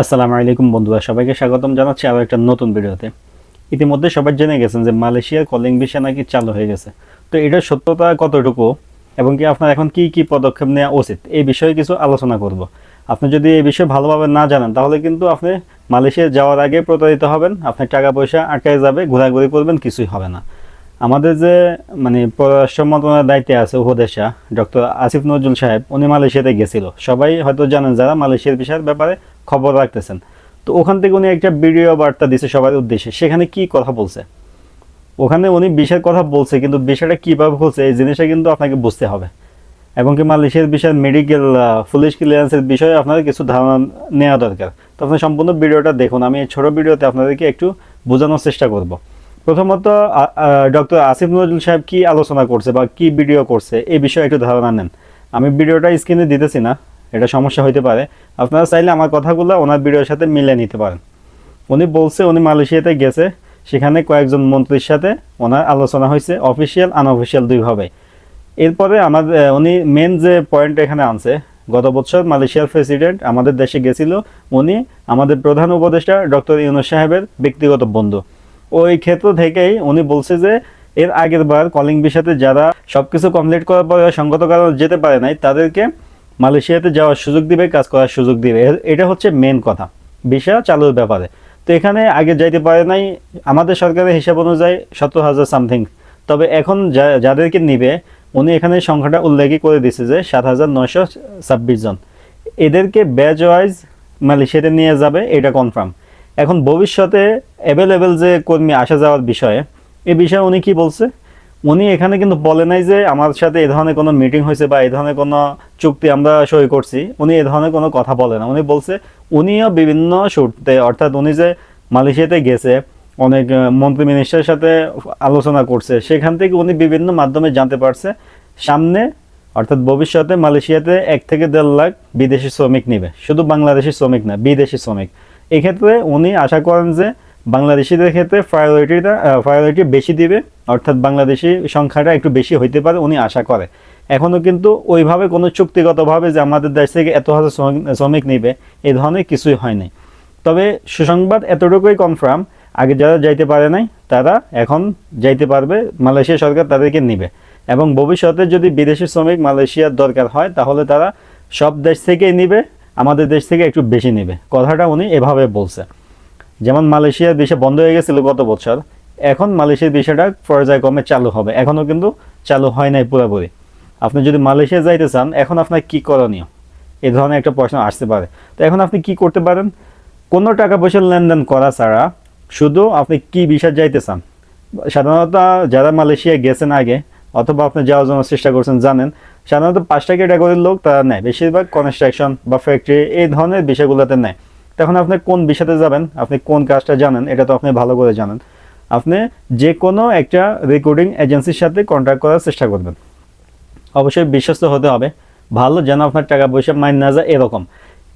আসসালামু আলাইকুম বন্ধুরা, সবাইকে স্বাগতম জানাচ্ছি আরও একটা নতুন ভিডিওতে। ইতিমধ্যে সবাই জেনে গেছেন যে মালয়েশিয়ার কলিং ভিসা নাকি চালু হয়ে গেছে। তো এটার সত্যতা কতটুকু এবং কি আপনার এখন কি কি পদক্ষেপ নেওয়া উচিত, এই বিষয়ে কিছু আলোচনা করব। আপনি যদি এই বিষয়ে ভালোভাবে না জানেন, তাহলে কিন্তু আপনি মালয়েশিয়া যাওয়ার আগে প্রতারিত হবেন, আপনার টাকা পয়সা আটকায় যাবে, ঘোরাঘুরি করবেন, কিছুই হবে না। আমাদের যে মানে পররাষ্ট্র মন্ত্রণালয়ের দায়িত্বে আছে উপদেশা ডক্টর আসিফ নজরুল সাহেব, উনি মালয়েশিয়াতে গেছিল। সবাই হয়তো জানেন যারা মালয়েশিয়ার বিষয়ের ব্যাপারে খবর রাখতেছেন। তো ওখান থেকে উনি একটা ভিডিও বার্তা দিছে সবার উদ্দেশ্যে। সেখানে কি কথা বলছে? ওখানে উনি বিষয়ের কথা বলছে, কিন্তু বিষয়টা কীভাবে বলছে, এই জিনিসটা কিন্তু আপনাকে বুঝতে হবে। এবং কি মালয়েশিয়ার বিষয়ের মেডিকেল পুলিশ ক্লিয়ারেন্সের বিষয়ে আপনাদের কিছু ধারণা নেওয়া দরকার। তো আপনি সম্পূর্ণ ভিডিওটা দেখুন। আমি এই ছোটো ভিডিওতে আপনাদেরকে একটু বোঝানোর চেষ্টা করব। প্রথমত ডক্টর আসিফ নজরুল সাহেব কি আলোচনা করছে বা কি ভিডিও করছে, এই বিষয়ে একটু ধারণা নেন। আমি ভিডিওটা স্ক্রিনে দিতেছি না, এটা সমস্যা হইতে পারে। আপনারা চাইলে আমার কথাগুলো ওনার ভিডিওর সাথে মিলে নিতে পারেন। উনি বলছে, উনি মালয়েশিয়াতে গেছে, সেখানে কয়েকজন মন্ত্রীর সাথে ওনার আলোচনা হয়েছে, অফিসিয়াল, আনঅফিসিয়াল দুইভাবে এরপরে আমাদের উনি মেন যে পয়েন্ট এখানে আনছে, গত বছর মালয়েশিয়ার প্রেসিডেন্ট আমাদের দেশে গেছিল, উনি আমাদের প্রধান উপদেষ্টা ডক্টর ইউনুস সাহেবের ব্যক্তিগত বন্ধু। ওই ক্ষেত্র থেকেই উনি বলছে যে, এর আগের বার কলিং বিষয়তে যারা সবকিছু কমপ্লিট করার পরে সঙ্গত কারণে যেতে পারে নাই, তাদেরকে মালয়েশিয়াতে যাওয়ার সুযোগ দিবে, কাজ করার সুযোগ দিবে। এটা হচ্ছে মেন কথা। ভিসা চালুর ব্যাপারে। তো এখানে আগে যাইতে পারে নাই। আমাদের সরকারের হিসাব অনুযায়ী সত্তর হাজার সামথিং তবে এখন যাদেরকে নিবে, উনি এখানে সংখ্যাটা উল্লেখই করে দিছে যে, সাত হাজার নয়শো ছাব্বিশ জন। এদেরকে ব্যাচ ওয়াইজ মালয়েশিয়াতে নিয়ে যাবে, এটা কনফার্ম এখন ভবিষ্যতে অ্যাভেলেবেল যে কর্মী আসা যাওয়ার বিষয়ে, এ বিষয়ে উনি কি বলছে? উনি এখানে কিন্তু বলে নাই যে আমার সাথে এই ধরনের কোনো মিটিং হয়েছে বা এই ধরনের কোনো চুক্তি আমরা সই করছি। উনি এই ধরনের কোনো কথা বলে না। উনি বলছে, উনিও বিভিন্ন শুটতে অর্থাৎ উনি যে মালয়েশিয়াতে গেছে, অনেক মন্ত্রী মিনিস্টারের সাথে আলোচনা করছে, সেখান থেকে উনি বিভিন্ন মাধ্যমে জানতে পারছে, সামনে, অর্থাৎ ভবিষ্যতে মালয়েশিয়াতে এক থেকে দেড় লাখ বিদেশি শ্রমিক নেবে। শুধু বাংলাদেশি শ্রমিক না, বিদেশি শ্রমিক। এক্ষেত্রে উনি আশা করেন যে বাংলাদেশিদের ক্ষেত্রে প্রায়োরিটিটা প্রায়োরিটি বেশি দিবে, অর্থাৎ বাংলাদেশি সংখ্যাটা একটু বেশি হইতে পারে উনি আশা করে। এখনও কিন্তু ওইভাবে কোনো চুক্তিগতভাবে যে আমাদের দেশ থেকে এত হাজার শ্রমিক- নেবে এই ধরনের কিছুই হয়নি তবে সুসংবাদ এতটুকুই কনফার্ম আগে যারা যাইতে পারে নাই, তারা এখন যাইতে পারবে, মালয়েশিয়া সরকার তাদেরকে নিবে। এবং ভবিষ্যতে যদি বিদেশি শ্রমিক মালয়েশিয়ার দরকার হয়, তাহলে তারা সব দেশ থেকেই নিবে আমাদের দেশ থেকে একটু বেশি নেবে। কথাটা উনি এভাবে বলছে। যেমন মালয়েশিয়ার বিষয় বন্ধ হয়ে গেছিল গত বছর, এখন মালয়েশিয়ার বিষয়টা পর্যায়ক্রমে চালু হবে। এখনও কিন্তু চালু হয় নাই পুরোপুরি। আপনি যদি মালয়েশিয়া যাইতে চান, এখন আপনার কি করণীয়? এ ধরনের একটা প্রশ্ন আসতে পারে। তো এখন আপনি কি করতে পারেন? কোনো টাকা পয়সার লেনদেন করা ছাড়া শুধু আপনি কি বিষয় যাইতে চান? সাধারণত যারা মালয়েশিয়া গেছেন আগে অথবা আপনি যাওয়ার জন্য চেষ্টা করছেন, জানেন। সাধারণত পাঁচটা ক্যাটাগরির লোক তারা নেয়। বেশিরভাগ কনস্ট্রাকশন বা ফ্যাক্টরি এই ধরনের বিষয়গুলোতে নেয়। তখন আপনি কোন বিষয়তে যাবেন? আপনি কোন কাজটা জানেন? এটা তো আপনি ভালো করে জানেন। আপনি যে কোনো একটা রেকর্ডিং এজেন্সির সাথে কন্ট্যাক্ট করার চেষ্টা করবেন। অবশ্যই বিশ্বস্ত হতে হবে। ভালো যেন আপনার টাকা পয়সা মাইন না যায়, এরকম।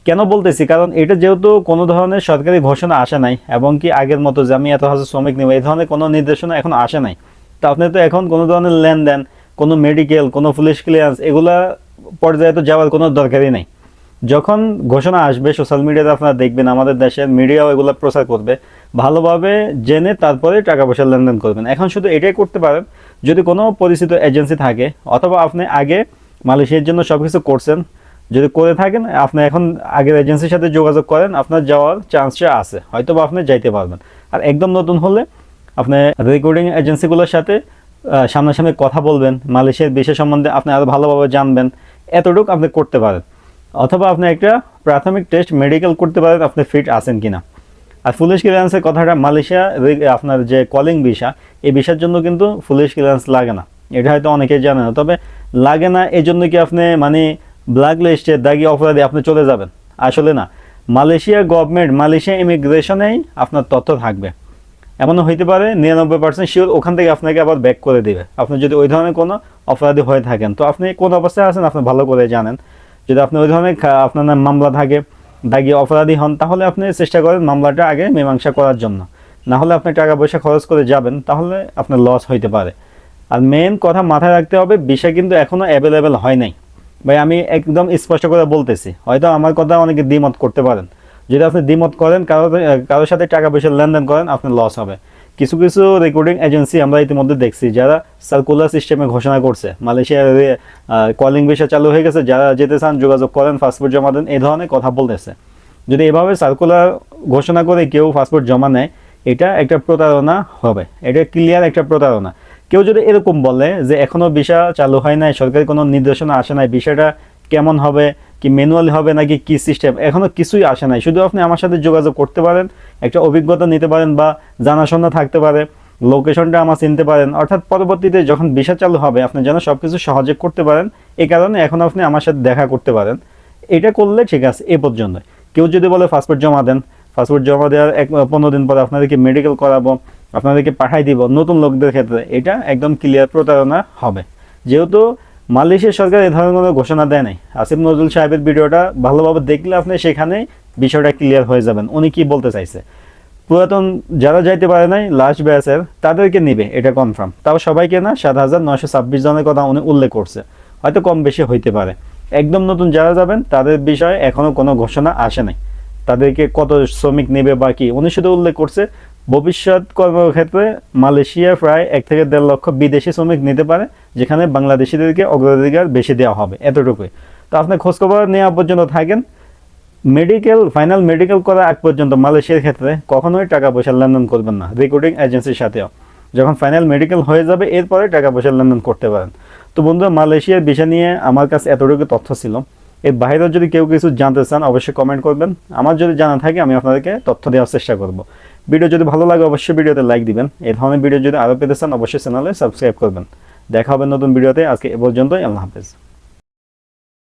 কেন বলতেছি? কারণ এটা যেহেতু কোনো ধরনের সরকারি ঘোষণা আসে নাই, এবং কি আগের মতো যে আমি এত হাজার শ্রমিক নেব, এই ধরনের কোনো নির্দেশনা এখন আসে নাই। তো আপনি তো এখন কোনো ধরনের লেনদেন, কোনো মেডিকেল কোনো পুলিশ ক্লিয়ারেন্স এগুলা পর্যায়ে তো যাওয়ার কোনো দরকারই নেই। যখন ঘোষণা আসবে সোশ্যাল মিডিয়াতে আপনারা দেখবেন, আমাদের দেশের মিডিয়াও এগুলো প্রচার করবে। ভালোভাবে জেনে তারপরে টাকা পয়সা লেনদেন করবেন। এখন শুধু এটাই করতে পারেন, যদি কোনো পরিচিত এজেন্সি থাকে, অথবা আপনি আগে মালয়েশিয়ার জন্য সব কিছু করছেন, যদি করে থাকেন, আপনি এখন আগের এজেন্সির সাথে যোগাযোগ করেন, আপনার যাওয়ার চান্সটা আছে হয়তো বা আপনি যাইতে পারবেন। আর একদম নতুন হলে আপনি রেকর্ডিং এজেন্সিগুলোর সাথে সামনাসামনি কথা বলবেন, মালয়েশিয়ার বিষয় সম্বন্ধে আপনি আরও ভালোভাবে জানবেন, এতটুকু আপনি করতে পারেন। অথবা আপনি একটা প্রাথমিক টেস্ট মেডিকেল করতে পারেন, আপনি ফিট আছেন কিনা। আর পুলিশ ক্লিয়ারেন্সের কথাটা মালয়েশিয়া আপনার যে কলিং ভিসা এই ভিসার জন্য কিন্তু পুলিশ ক্লিয়ারেন্স লাগে না। এটা হয়তো অনেকেই জানে না, তবে লাগে না এই জন্য কি আপনি মানে ব্ল্যাক লিস্টে দাগি অপরাধী আপনি চলে যাবেন? আসলে না। মালয়েশিয়া গভর্নমেন্ট মালয়েশিয়া ইমিগ্রেশনেই আপনার তথ্য থাকবে। এমনও হইতে পারে, নিরানব্বই পার্সেন্ট শিওর ওখান থেকে আপনাকে আবার ব্যাক করে দেবে। আপনি যদি ওই ধরনের কোনো অপরাধী হয়ে থাকেন, তো আপনি কোন অবস্থায় আছেন আপনি ভালো করে জানেন। যদি আপনি ওই ধরনের আপনার নামে মামলা থাকে দাগিয়ে অপরাধী হন, তাহলে আপনি চেষ্টা করেন মামলাটা আগে মীমাংসা করার জন্য। না হলে আপনি টাকা পয়সা খরচ করে যাবেন, তাহলে আপনার লস হইতে পারে। আর মেন কথা মাথায় রাখতে হবে, বিষয় কিন্তু এখনও অ্যাভেলেবেল হয় নাই। ভাই, আমি একদম স্পষ্ট করে বলতেছি, হয়তো আমার কথা অনেকে দ্বিমত করতে পারেন। যদি আপনি দ্বিমত করেন, কারও কারোর সাথে টাকা পয়সা লেনদেন করেন, আপনার লস হবে। কিছু কিছু রেকর্ডিং এজেন্সি আমরা ইতিমধ্যে দেখছি, যারা সার্কুলার সিস্টেমে ঘোষণা করছে। মালয়েশিয়ার কলিং ভিসা চালু হয়ে গেছে, যারা যেতে চান, যোগাযোগ করেন পাসপোর্ট জমা দেন এই ধরনের কথা বলতেছে। যদি এভাবে সার্কুলার ঘোষণা করে কেউ পাসপোর্ট জমা নেয়, এটা একটা প্রতারণা হবে। এটা ক্লিয়ার একটা প্রতারণা। কেউ যদি এরকম বলে যে এখনও ভিসা চালু হয় নাই, সরকারি কোনো নির্দেশনা আসে নাই বিষয়টা কেমন হবে? কি ম্যানুয়ালি হবে নাকি কি সিস্টেম এখনও কিছুই আসে নাই। শুধু আপনি আমার সাথে যোগাযোগ করতে পারেন, একটা অভিজ্ঞতা নিতে পারেন বা জানাশোনা থাকতে পারে লোকেশনটা আমার চিনতে পারেন। অর্থাৎ পরবর্তীতে যখন ভিসা চালু হবে, আপনি যেন সব কিছু সহজে করতে পারেন এই কারণে এখন আপনি আমার সাথে দেখা করতে পারেন। এটা করলে ঠিক আছে, এ পর্যন্ত। কেউ যদি বলে পাসপোর্ট জমা দেন পাসপোর্ট জমা দেওয়ার এক, পনেরো দিন পরে আপনাদেরকে মেডিকেল করাবো, আপনাদেরকে পাঠাই দিব নতুন লোকদের ক্ষেত্রে, এটা একদম ক্লিয়ার প্রতারণা হবে। যেহেতু মালয়েশিয়া সরকার এ ধরনের কোনো ঘোষণা দেয় নাই। আসিফ নজরুল সাহেবের ভিডিওটা ভালোভাবে দেখলে আপনি সেখানে বিষয়টা ক্লিয়ার হয়ে যাবেন। উনি কি বলতে চাইছে? পুরাতন যারা যাইতে পারে নাই লাস্ট ব্যাচের তাদেরকে নিবে, এটা কনফার্ম তাও সবাইকে না, সাত হাজার নয়শো ছাব্বিশ জনের কথা উনি উল্লেখ করছে। হয়তো কম বেশি হইতে পারে। একদম নতুন যারা যাবেন, তাদের বিষয়ে এখনও কোনো ঘোষণা আসে নাই। তাদেরকে কত শ্রমিক নেবে বা কি, উনি শুধু উল্লেখ করছে, ভবিষ্যৎ কর্মক্ষেত্রে মালয়েশিয়া প্রায় এক থেকে দেড় লক্ষ বিদেশি শ্রমিক নিতে পারে যেখানে বাংলাদেশিদেরকে অগ্রাধিকার বেশি দেওয়া হবে, এতটুকুই। তো আপনি খোঁজখবর নেওয়া পর্যন্ত থাকেন। মেডিকেল, ফাইনাল মেডিকেল করা আগ পর্যন্ত মালয়েশিয়ার ক্ষেত্রে কখনোই টাকা পয়সা লেনদেন করবেন না, রেকর্ডিং এজেন্সির সাথেও। যখন ফাইনাল মেডিকেল হয়ে যাবে, এরপরে টাকা পয়সা লেনদেন করতে পারেন। তো বন্ধুরা, মালয়েশিয়ার বিষয় নিয়ে আমার কাছে এতটুকু তথ্য ছিল। এর বাইরেও যদি কেউ কিছু জানতে চান, অবশ্যই কমেন্ট করবেন। আমার যদি জানা থাকে, আমি আপনাদেরকে তথ্য দেওয়ার চেষ্টা করব। ভিডিও যদি ভালো লাগে, অবশ্যই ভিডিওতে লাইক দিবেন। এই ধরনের ভিডিও যদি আরও পেতে চান, অবশ্যই চ্যানেলে সাবস্ক্রাইব করবেন। দেখা হবে নতুন ভিডিওতে। আজকে এ পর্যন্তই আল্লাহ হাফেজ।